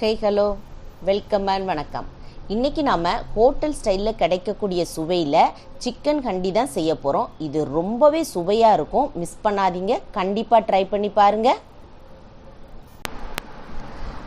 Hey hello welcome and வணக்கம். இன்னைக்கு நாம ஹோட்டல் ஸ்டைலில் கிடைக்கக்கூடிய சுவையில் சிக்கன் ஹண்டி தான் செய்ய போகிறோம் இது ரொம்பவே சுவையாக இருக்கும். மிஸ் பண்ணாதீங்க. கண்டிப்பாக ட்ரை பண்ணி பாருங்க.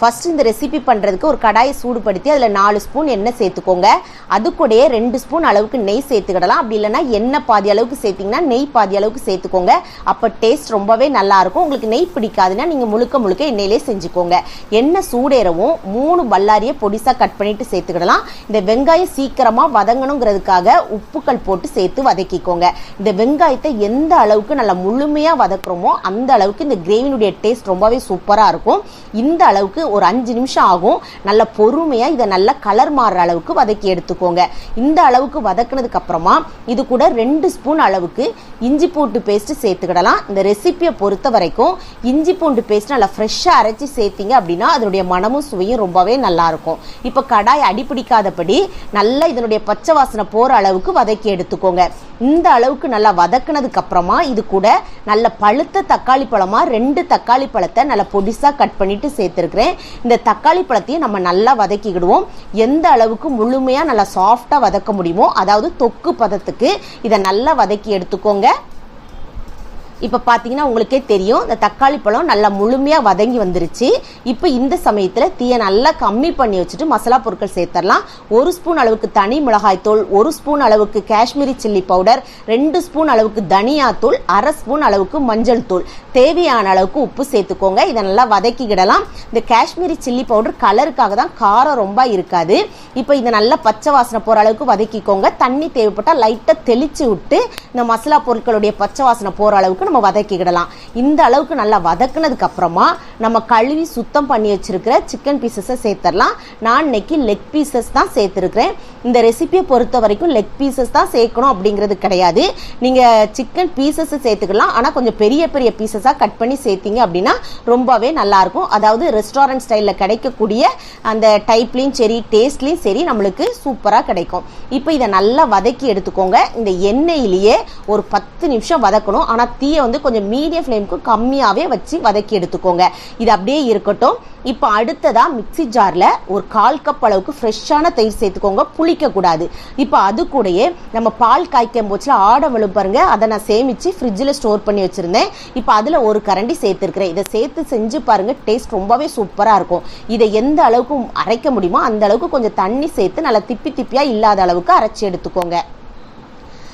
ஃபஸ்ட்டு இந்த ரெசிபி பண்ணுறதுக்கு ஒரு கடாயை சூடுபடுத்தி அதில் நாலு ஸ்பூன் எண்ணெய் சேர்த்துக்கோங்க. அது கூடயே ரெண்டு ஸ்பூன் அளவுக்கு நெய் சேர்த்துக்கிடலாம். அப்படி இல்லைன்னா எண்ணெய் பாதி அளவுக்கு சேர்த்திங்கன்னா நெய் பாதி அளவுக்கு சேர்த்துக்கோங்க. அப்போ டேஸ்ட் ரொம்பவே நல்லாயிருக்கும் உங்களுக்கு நெய் பிடிக்காதுன்னா நீங்கள் முழுக்க முழுக்க எண்ணெயிலே செஞ்சுக்கோங்க. எண்ணெய் சூடேறவும் மூணு பல்லாரியை பொடிசாக கட் பண்ணிட்டு சேர்த்துக்கிடலாம். இந்த வெங்காயம் சீக்கிரமாக வதங்கணுங்கிறதுக்காக உப்புக்கள் போட்டு சேர்த்து வதக்கிக்கோங்க. இந்த வெங்காயத்தை எந்த அளவுக்கு நல்லா முழுமையாக வதக்குறோமோ அந்த அளவுக்கு இந்த கிரேவினுடைய டேஸ்ட் ரொம்பவே சூப்பராக இருக்கும். இந்த அளவுக்கு ஒரு அஞ்சு நிமிஷம் ஆகும். நல்ல பொறுமையாக இதை நல்லா கலர் மாறுற அளவுக்கு வதக்கி எடுத்துக்கோங்க. இந்த அளவுக்கு வதக்குனதுக்கு அப்புறமா இது கூட ரெண்டு ஸ்பூன் அளவுக்கு இஞ்சி பூண்டு பேஸ்ட் சேர்த்துக்கிடலாம். இந்த ரெசிபியை பொறுத்த வரைக்கும் இஞ்சி பூண்டு பேஸ்ட் நல்லா ஃப்ரெஷ்ஷாக அரைச்சி சேர்த்திங்க அப்படின்னா அதனுடைய மனமும் சுவையும் ரொம்பவே நல்லாயிருக்கும் இப்போ கடாய் அடிப்பிடிக்காதபடி நல்லா இதனுடைய பச்சை வாசனை போகிற அளவுக்கு வதக்கி எடுத்துக்கோங்க. இந்த அளவுக்கு நல்லா வதக்குனதுக்கு அப்புறமா இது கூட நல்ல பழுத்த தக்காளி பழமாக ரெண்டு தக்காளி பழத்தை நல்லா பொடிசாக கட் பண்ணிட்டு சேர்த்துருக்குறேன். இந்த தக்காளி பழத்தையும் நம்ம நல்லா வதக்கிக்கிடுவோம். எந்த அளவுக்கு முழுமையாக நல்லா சாஃப்டாக வதக்க முடியுமோ அதாவது தொக்கு பதத்துக்கு இதை நல்லா வதக்கி எடுத்துக்கோங்க. இப்போ பார்த்தீங்கன்னா உங்களுக்கே தெரியும் இந்த தக்காளி பழம் நல்லா முழுமையாக வதங்கி வந்துருச்சு. இப்போ இந்த சமயத்தில் தீயை நல்லா கம்மி பண்ணி வச்சுட்டு மசாலா பொருட்கள் சேர்த்துடலாம் ஒரு ஸ்பூன் அளவுக்கு தனி மிளகாய்த்தூள் ஒரு ஸ்பூன் அளவுக்கு காஷ்மீரி சில்லி பவுடர் ரெண்டு ஸ்பூன் அளவுக்கு தனியாத்தூள் அரை ஸ்பூன் அளவுக்கு மஞ்சள் தூள். தேவையான அளவுக்கு உப்பு சேர்த்துக்கோங்க. இதை நல்லா வதக்கிக்கிடலாம். இந்த காஷ்மீரி சில்லி பவுடர் கலருக்காக தான் காரம் ரொம்ப இருக்காது. இப்போ இதை நல்லா பச்சை வாசனை போகிற அளவுக்கு வதக்கிக்கோங்க. தண்ணி தேவைப்பட்டால் லைட்டாக தெளித்து விட்டு இந்த மசாலா பொருட்களுடைய பச்சை வாசனை போகிற அளவுக்கு நம்ம வதக்கிக்கிடலாம். இந்த அளவுக்கு நல்லா வதக்குனதுக்கு அப்புறமா நம்ம கழுவி சுத்தம் பண்ணி வச்சிருக்கிற சிக்கன் பீசஸை சேர்த்துடலாம் நான் இன்னைக்கு லெக் பீசஸ் தான் சேர்த்துருக்கிறேன். இந்த ரெசிபியை பொறுத்த வரைக்கும் லெக் பீசஸ் தான் சேர்க்கணும் அப்படிங்கிறது கிடையாது. நீங்கள் சிக்கன் பீசஸ் சேர்த்துக்கலாம். ஆனால் கொஞ்சம் பெரிய பெரிய பீசஸாக கட் பண்ணி சேர்த்தீங்க அப்படின்னா ரொம்பவே நல்லாயிருக்கும். அதாவது ரெஸ்டாரண்ட் ஸ்டைலில் கிடைக்கக்கூடிய அந்த டைப்லேயும் சரி டேஸ்ட்லேயும் சரி நம்மளுக்கு சூப்பராக கிடைக்கும். இப்போ இதை நல்லா வதக்கி எடுத்துக்கோங்க. இந்த எண்ணெயிலேயே ஒரு பத்து நிமிஷம் வதக்கணும். ஆனால் தீய வந்து கொஞ்சம் மீடியம் ஃப்ளேமுக்கு கம்மியாகவே வச்சு வதக்கி எடுத்துக்கோங்க. இது அப்படியே இருக்கட்டும். இப்போ அடுத்ததாக மிக்ஸி ஜாரில் ஒரு கால் கப் அளவுக்கு ஃப்ரெஷ்ஷான தயிர் சேர்த்துக்கோங்க. புளிக்கக்கூடாது இப்போ அது கூடயே நம்ம பால் காய்க்கும் போச்சு ஆடை விழும் பாருங்க. அதை நான் சேமித்து ஃப்ரிட்ஜில் ஸ்டோர் பண்ணி வச்சுருந்தேன். இப்போ அதில் ஒரு கரண்டி சேர்த்துருக்கிறேன். இதை சேர்த்து செஞ்சு பாருங்கள் டேஸ்ட் ரொம்பவே சூப்பராக இருக்கும். இதை எந்த அளவுக்கு அரைக்க முடியுமோ அந்த அளவுக்கு கொஞ்சம் தண்ணி சேர்த்து நல்லா திப்பி திப்பியாக இல்லாத அளவுக்கு அரைச்சி எடுத்துக்கோங்க.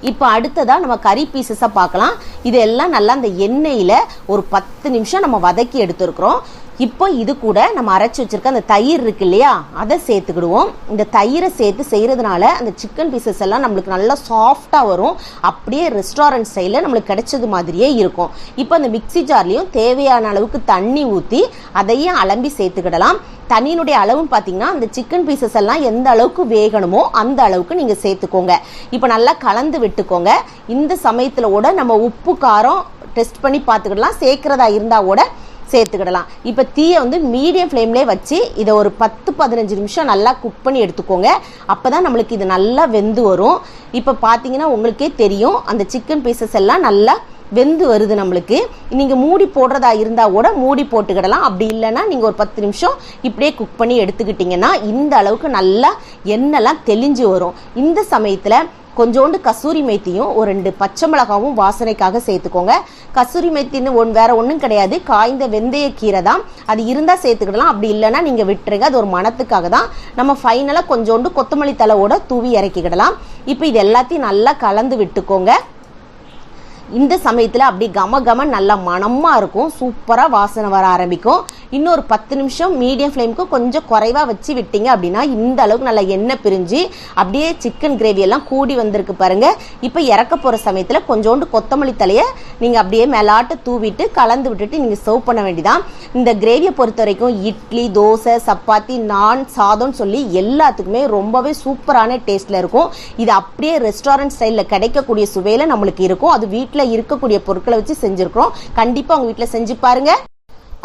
இப்போ அடுத்ததாக நம்ம கறி பீசஸை பார்க்கலாம். இதெல்லாம் நல்லா அந்த எண்ணெயில் ஒரு பத்து நிமிஷம் நம்ம வதக்கி எடுத்துருக்குறோம். இப்போ இது கூட நம்ம அரைச்சி வச்சிருக்க அந்த தயிர் இருக்கு இல்லையா? அதை சேர்த்துக்கிடுவோம். இந்த தயிரை சேர்த்து செய்கிறதுனால அந்த சிக்கன் பீசஸ் எல்லாம் நம்மளுக்கு நல்லா சாஃப்டாக வரும். அப்படியே ரெஸ்டாரண்ட் ஸ்டைலில் நம்மளுக்கு கிடைச்சது மாதிரியே இருக்கும். இப்போ அந்த மிக்ஸி ஜார்லேயும் தேவையான அளவுக்கு தண்ணி ஊற்றி அதையும் அலம்பி சேர்த்துக்கிடலாம். தண்ணியினுடைய அளவுன்னு பார்த்தீங்கன்னா அந்த சிக்கன் பீசஸ் எல்லாம் எந்த அளவுக்கு வேகணுமோ அந்த அளவுக்கு நீங்கள் சேர்த்துக்கோங்க. இப்போ நல்லா கலந்து விட்டுக்கோங்க. இந்த சமயத்தில் கூட நம்ம உப்பு காரம் டெஸ்ட் பண்ணி பார்த்துக்கிடலாம். சேர்க்குறதா இருந்தால் கூட சேர்த்துக்கிடலாம். இப்போ தீயை வந்து மீடியம் ஃப்ளேம்லேயே வச்சு இதை ஒரு பத்து பதினஞ்சு நிமிஷம் நல்லா குக் பண்ணி எடுத்துக்கோங்க. அப்போ தான் நம்மளுக்கு இது நல்லா வெந்து வரும். இப்போ பார்த்தீங்கன்னா உங்களுக்கே தெரியும் அந்த சிக்கன் பீசஸ் எல்லாம் நல்லா வெந்து வருது நம்மளுக்கு. நீங்கள் மூடி போடுறதா இருந்தால் கூட மூடி போட்டுக்கிடலாம். அப்படி இல்லைன்னா நீங்கள் ஒரு பத்து நிமிஷம் இப்படியே குக் பண்ணி எடுத்துக்கிட்டிங்கன்னா இந்த அளவுக்கு நல்லா எண்ணெய்லாம் தெளிஞ்சு வரும். இந்த சமயத்தில் கொஞ்சோண்டு கசூரி மேத்தியும் ஒரு ரெண்டு பச்சை மிளகாவும் வாசனைக்காக சேர்த்துக்கோங்க. கசூரி மேத்தின்னு ஒன் வேற ஒன்றும் கிடையாது. காய்ந்த வெந்தய கீரை தான். அது இருந்தால் சேர்த்துக்கிடலாம். அப்படி இல்லைன்னா நீங்கள் விட்டுருங்க. அது ஒரு மணத்துக்காக தான். நம்ம ஃபைனலாக கொஞ்சோண்டு கொத்தமல்லி தலையோட தூவி இறக்கிக்கிடலாம். இப்போ இது எல்லாத்தையும் நல்லா கலந்து விட்டுக்கோங்க. இந்த சமயத்தில் அப்படி கம கம நல்லா மணமாக இருக்கும். சூப்பராக வாசனை வர ஆரம்பிக்கும். இன்னொரு பத்து நிமிஷம் மீடியம் ஃப்ளேமுக்கு கொஞ்சம் குறைவாக வச்சு விட்டீங்க அப்படின்னா இந்த அளவுக்கு நல்லா எண்ணெய் பிரிஞ்சு அப்படியே சிக்கன் கிரேவி எல்லாம் கூடி வந்திருக்கு பாருங்கள் இப்போ இறக்க போகிற சமயத்தில் கொஞ்சோண்டு கொத்தமல்லி தலையை நீங்கள் அப்படியே மெலாட்டை தூவிட்டு கலந்து விட்டுட்டு நீங்கள் சர்வ் பண்ண வேண்டியதான் இந்த கிரேவியை பொறுத்த வரைக்கும் இட்லி தோசை சப்பாத்தி நான் சாதம்னு சொல்லி எல்லாத்துக்குமே ரொம்பவே சூப்பரான டேஸ்ட்டில் இருக்கும். இது அப்படியே ரெஸ்டாரண்ட் ஸ்டைலில் கிடைக்கக்கூடிய சுவையில் நம்மளுக்கு இருக்கும். அது வீட்டில் இருக்கக்கூடிய பொருட்களை வச்சு செஞ்சுருக்கிறோம். கண்டிப்பாக உங்கள் வீட்டில் செஞ்சு பாருங்கள்